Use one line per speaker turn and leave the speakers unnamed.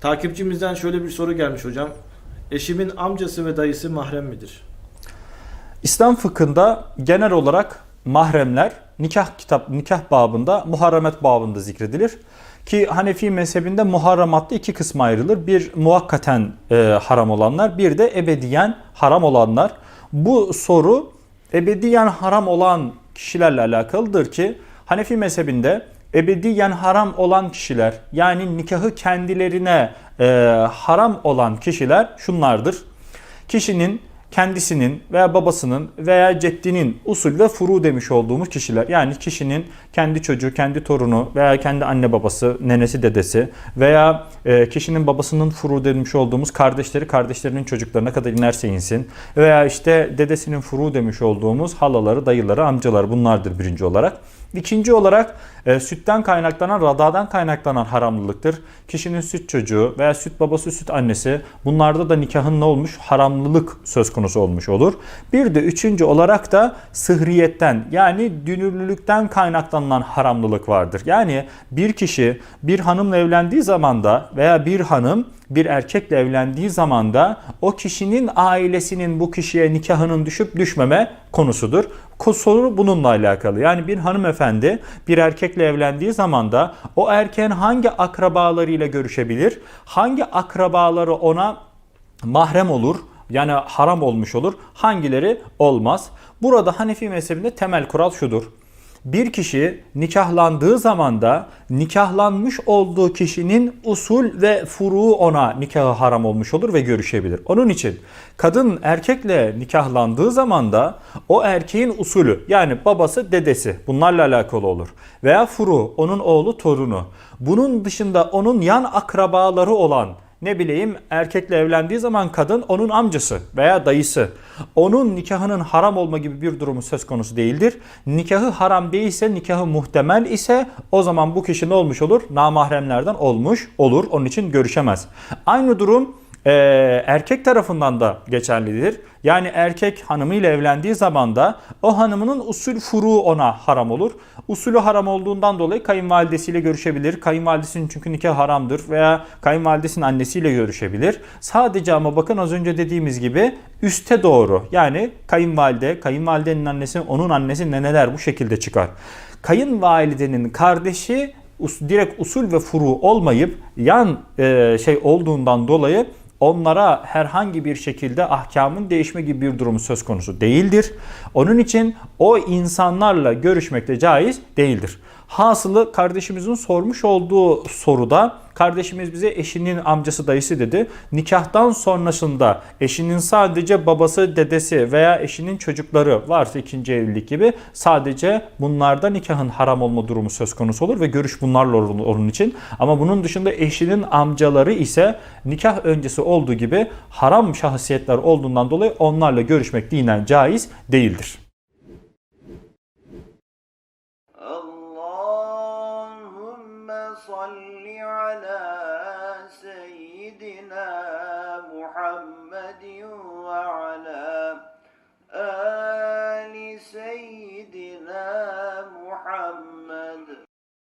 Takipçimizden şöyle bir soru gelmiş hocam. Eşimin amcası ve dayısı mahrem midir?
İslam fıkhında genel olarak mahremler nikah kitap nikah babında muharremet babında zikredilir. Ki Hanefi mezhebinde muharrematta iki kısma ayrılır. Bir muhakkaten e, haram olanlar, bir de ebediyen haram olanlar. Bu soru ebediyen haram olan kişilerle alakalıdır ki Hanefi mezhebinde ebediyen haram olan kişiler yani nikahı kendilerine e, haram olan kişiler şunlardır. Kişinin kendisinin veya babasının veya ceddinin usul ve furu demiş olduğumuz kişiler. Yani kişinin kendi çocuğu, kendi torunu veya kendi anne babası, nenesi, dedesi veya e, kişinin babasının furu demiş olduğumuz kardeşleri, kardeşlerinin çocuklarına kadar inerse insin. Veya işte dedesinin furu demiş olduğumuz halaları, dayıları, amcaları bunlardır birinci olarak. İkinci olarak e, sütten kaynaklanan, radadan kaynaklanan haramlılıktır. Kişinin süt çocuğu veya süt babası, süt annesi bunlarda da nikahın ne olmuş? Haramlılık söz konusu olmuş olur. Bir de üçüncü olarak da sıhriyetten yani dünürlülükten kaynaklanan haramlılık vardır. Yani bir kişi bir hanımla evlendiği zaman da veya bir hanım bir erkekle evlendiği zaman da o kişinin ailesinin bu kişiye nikahının düşüp düşmeme konusudur. Ko- Soru bununla alakalı. Yani bir hanımefendi bir erkekle evlendiği zaman da o erkeğin hangi akrabalarıyla görüşebilir? Hangi akrabaları ona mahrem olur? Yani haram olmuş olur. Hangileri olmaz? Burada Hanefi mezhebinde temel kural şudur. Bir kişi nikahlandığı zaman da nikahlanmış olduğu kişinin usul ve furuğu ona nikahı haram olmuş olur ve görüşebilir. Onun için kadın erkekle nikahlandığı zaman da o erkeğin usulü yani babası dedesi bunlarla alakalı olur. Veya furu onun oğlu torunu. Bunun dışında onun yan akrabaları olan ne bileyim erkekle evlendiği zaman kadın onun amcası veya dayısı. Onun nikahının haram olma gibi bir durumu söz konusu değildir. Nikahı haram değilse, nikahı muhtemel ise o zaman bu kişi ne olmuş olur? Namahremlerden olmuş olur. Onun için görüşemez. Aynı durum e, erkek tarafından da geçerlidir. Yani erkek hanımıyla evlendiği zaman da o hanımının usul furu ona haram olur. Usulü haram olduğundan dolayı kayınvalidesiyle görüşebilir. Kayınvalidesinin çünkü nikah haramdır veya kayınvalidesinin annesiyle görüşebilir. Sadece ama bakın az önce dediğimiz gibi üste doğru yani kayınvalide, kayınvalidenin annesi, onun annesi neneler bu şekilde çıkar. Kayınvalidenin kardeşi direkt usul ve furu olmayıp yan e, şey olduğundan dolayı onlara herhangi bir şekilde ahkamın değişme gibi bir durumu söz konusu değildir. Onun için o insanlarla görüşmek de caiz değildir. Hasılı kardeşimizin sormuş olduğu soruda kardeşimiz bize eşinin amcası dayısı dedi. Nikahtan sonrasında eşinin sadece babası dedesi veya eşinin çocukları varsa ikinci evlilik gibi sadece bunlarda nikahın haram olma durumu söz konusu olur ve görüş bunlarla onun için. Ama bunun dışında eşinin amcaları ise nikah öncesi olduğu gibi haram şahsiyetler olduğundan dolayı onlarla görüşmek dinen caiz değildir.
صل على سيدنا محمد وعلى